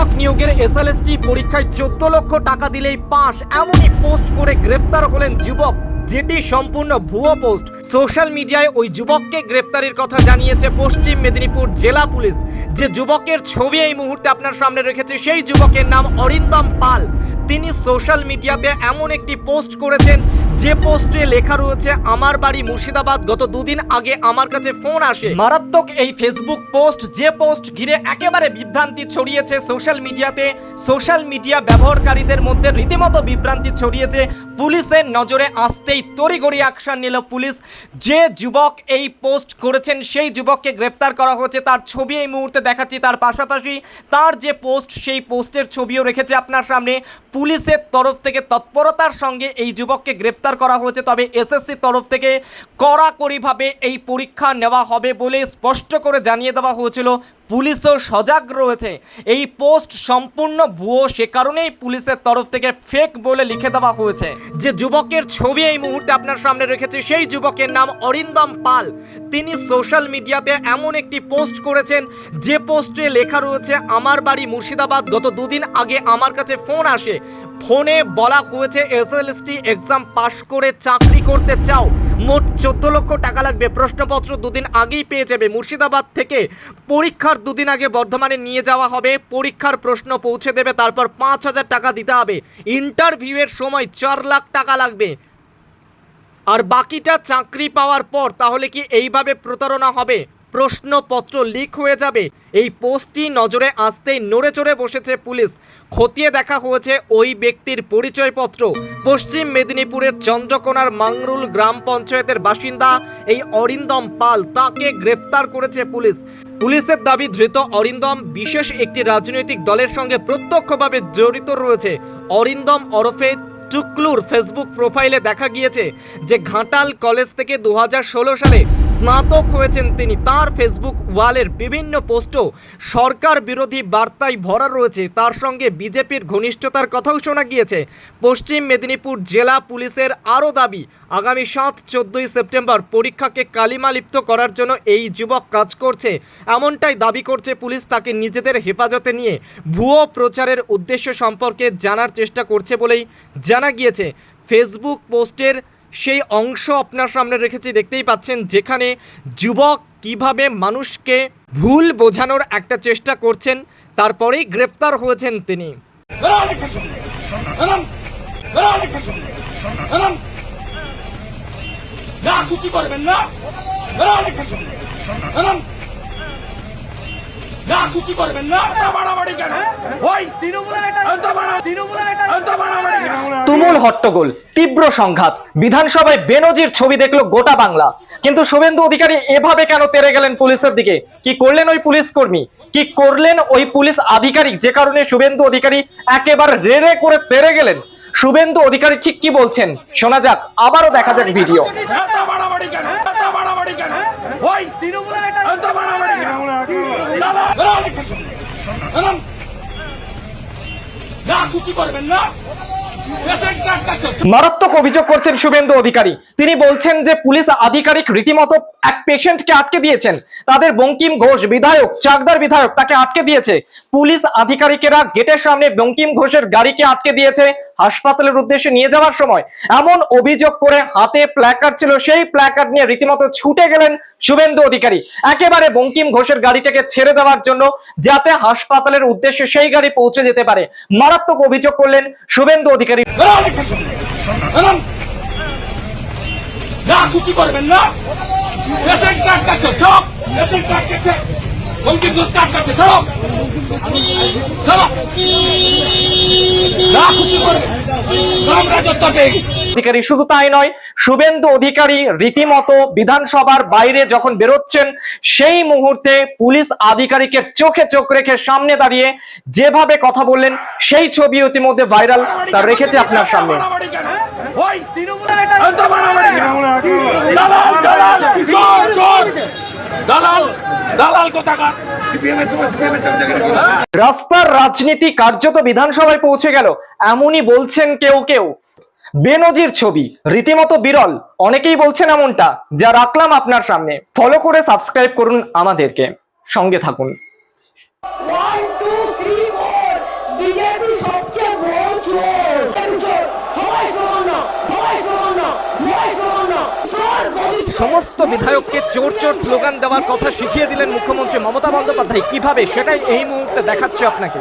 শিক্ষক নিয়োগের এসএলএসটি পরীক্ষায় চোদ্দ লক্ষ টাকা দিলেই পাশ এমনই পোস্ট করে গ্রেফতার হলেন যুবক, যেটি সম্পূর্ণ ভুয়ো পোস্ট। সোশ্যাল মিডিয়ায় ওই যুবককে গ্রেফতারের কথা জানিয়েছে পশ্চিম মেদিনীপুর জেলা পুলিশ। যে যুবকের ছবি এই মুহূর্তে আপনার সামনে রেখেছে, সেই যুবকের নাম অরিন্দম পাল। তিনি সোশ্যাল মিডিয়াতে এমন একটি পোস্ট করেছেন, যে পোস্টে লেখা রয়েছে, আমার বাড়ি মুর্শিদাবাদ, গত দুদিন আগে আমার কাছে ফোন আসে। মারাত্মক এই ফেসবুক পোস্ট, যে পোস্ট ঘিরে একেবারে বিভ্রান্তি ছড়িয়েছে সোশ্যাল মিডিয়াতে। সোশ্যাল মিডিয়া ব্যবহারকারীদের মধ্যে রীতিমতো বিভ্রান্তি ছড়িয়েছে। পুলিশের নজরে আসতেই তড়িঘড়ি অ্যাকশন নিল পুলিশ। যে যুবক এই পোস্ট করেছেন, সেই যুবককে গ্রেপ্তার করা হয়েছে। তার ছবি এই মুহূর্তে দেখাচ্ছি। তার পাশাপাশি তার যে পোস্ট, সেই পোস্টের ছবিও রেখেছে আপনার সামনে। পুলিশের তরফ থেকে তৎপরতার সঙ্গে এই যুবককে গ্রেপ্তার করা হয়েছে। তবে এসএসসির তরফ থেকে কড়াকড়িভাবে এই পরীক্ষা নেওয়া হবে বলে স্পষ্ট করে জানিয়ে দেওয়া হয়েছিল। পুলিশও সজাগ রয়েছে। এই পোস্ট সম্পূর্ণ ভুয়ো, সে কারণেই পুলিশের তরফ থেকে ফেক বলে লিখে দেওয়া হয়েছে। যে যুবকের ছবি এই মুহূর্তে আপনার সামনে রেখেছে, সেই যুবকের নাম অরিন্দম পাল। তিনি সোশ্যাল মিডিয়াতে এমন একটি পোস্ট করেছেন, যে পোস্টে লেখা রয়েছে, আমার বাড়ি মুর্শিদাবাদ, গত দুদিন আগে আমার কাছে ফোন আসে। ফোনে বলা হয়েছে এস এসএলএসটি এক্সাম পাশ করে চাকরি করতে চাও। মোট চোদ্দ লক্ষ টাকা লাগবে। প্রশ্নপত্র দুদিন আগেই পেয়ে যাবে। মুর্শিদাবাদ থেকে পরীক্ষার দুদিন আগে বর্ধমানে নিয়ে যাওয়া হবে। পরীক্ষার প্রশ্ন পৌঁছে দেবে, তারপর পাঁচ হাজার টাকা দিতে হবে। ইন্টারভিউয়ের সময় চার লাখ টাকা লাগবে। আর বাকিটা চাকরি পাওয়ার পর তাহলে কি এইভাবে প্রতারণা হবে? প্রশ্নপত্র লিক হয়ে যাবে। এই পোস্টটি নজরে আসতেই নড়ে চড়ে বসেছে পুলিশ। খতিয়ে দেখা হয়েছে ওই ব্যক্তির পরিচয়পত্র। পশ্চিম মেদিনীপুরের চন্দ্রকোনার মাংরুল গ্রাম পঞ্চায়েতের বাসিন্দা এই অরিন্দম পাল তাকে গ্রেপ্তার করেছে পুলিশ। পুলিশের দাবি, ধৃত অরিন্দম বিশেষ একটি রাজনৈতিক দলের সঙ্গে প্রত্যক্ষভাবে জড়িত রয়েছে। অরিন্দম ওরফে টুকলুর ফেসবুক প্রোফাইলে দেখা গিয়েছে যে ঘাটাল কলেজ থেকে দু হাজার ষোলো সালে স্নাতক হয়েছেন তিনি। তার ফেসবুক ওয়ালের বিভিন্ন পোস্টও সরকার বিরোধী বার্তায় ভরা রয়েছে। তার সঙ্গে বিজেপির ঘনিষ্ঠতার কথাও শোনা গিয়েছে। পশ্চিম মেদিনীপুর জেলা পুলিশের আরও দাবি, আগামী সাত, চোদ্দোই সেপ্টেম্বর পরীক্ষাকে কালিমালিপ্ত করার জন্য এই যুবক কাজ করছে। এমনটাই দাবি করছে পুলিশ তাকে নিজেদের হেফাজতে নিয়ে। ভুয়ো প্রচারের উদ্দেশ্য সম্পর্কে জানার চেষ্টা করছে বলেই জানা গিয়েছে। ফেসবুক পোস্টের সেই অংশ আপনার সামনে রেখেছি দেখতেই পাচ্ছেন যেখানে যুবক কীভাবে মানুষকে ভুল বোঝানোর একটা চেষ্টা করছেন তারপরেই গ্রেফতার হয়েছেন তিনি না খুশি করবেন না না খুশি করবেন না। বাড়াবাড়ি কেন? ওই তৃণমূলের এটা বাড়াবাড়ি তৃণমূলের এটা বাড়াবাড়ি তুমুল হট্টগোল তীব্র সংঘাত। বিধানসভায় বেনজির ছবি দেখল গোটা বাংলা। কিন্তু শুভেন্দু অধিকারী এভাবে কেন তেরে গেলেন পুলিশের দিকে? কি করলেন ওই পুলিশ কর্মী? কি করলেন ওই পুলিশ আধিকারিক? যে কারণে শুভেন্দু অধিকারী একেবারে রেড়ে করে তেরে গেলেন। শুভেন্দু অধিকারী ঠিক কি বলছেন? শোনা যাক আবারও দেখা যাক ভিডিও। ওই! তৃণমূলের এটা। না খুশি করবেন না। মারাত্মক অভিযোগ করছেন শুভেন্দু অধিকারী। তিনি বলছেন যে পুলিশ আধিকারিক রীতিমতো এক পেশেন্টকে আটকে দিয়েছেন। তাদের বঙ্কিম ঘোষ বিধায়ক চাকদার বিধায়ক তাকে আটকে দিয়েছে। পুলিশ আধিকারিকেরা গেটের সামনে বঙ্কিম ঘোষের গাড়িকে আটকে দিয়েছে। হাসপাতালের উদ্দেশ্যে নিয়ে যাওয়ার সময় এমন অভিযোগ করে হাতে প্ল্যাকার্ড ছিল। সেই প্ল্যাকার্ড নিয়ে রীতিমতো ছুটে গেলেন শুভেন্দু অধিকারী। একেবারে বঙ্কিম ঘোষের গাড়িটাকে ছেড়ে দেওয়ার জন্য যাতে হাসপাতালের উদ্দেশ্যে সেই গাড়ি পৌঁছে যেতে পারে। মারাত্মক অভিযোগ করলেন শুভেন্দু অধিকারী। না, খুশি করবেন না। ঘোষ কার্ড কাটছে সব সব না খুশি রাজত্ব অধিকারী শুধু তাই নয় শুভেন্দু অধিকারী রীতিমতো বিধানসভার বাইরে যখন বেরোচ্ছেন সেই মুহূর্তে পুলিশ আধিকারিকের চোখে চোখ রেখে সামনে দাঁড়িয়ে যেভাবে কথা বললেন সেই ছবি ইতিমধ্যে ভাইরাল তা রেখেছে আপনার সামনে? দালাল দালাল দালাল কোথাকার? রাস্তার রাজনীতি কার্যত বিধানসভায় পৌঁছে গেল এমনই বলছেন কেউ কেউ। বেনজির ছবি রীতিমতো বিরল অনেকেই বলছেন এমনটা যা রাখলাম আপনার সামনে। ফলো করে সাবস্ক্রাইব করুন আমাদেরকে। সঙ্গে থাকুন। One, সমস্ত বিধায়ককে চোর চোর স্লোগান দেওয়ার কথা শিখিয়ে দিলেন মুখ্যমন্ত্রী মমতা বন্দ্যোপাধ্যায়। কীভাবে? সেটাই এই মুহূর্তে দেখাচ্ছে আপনাকে।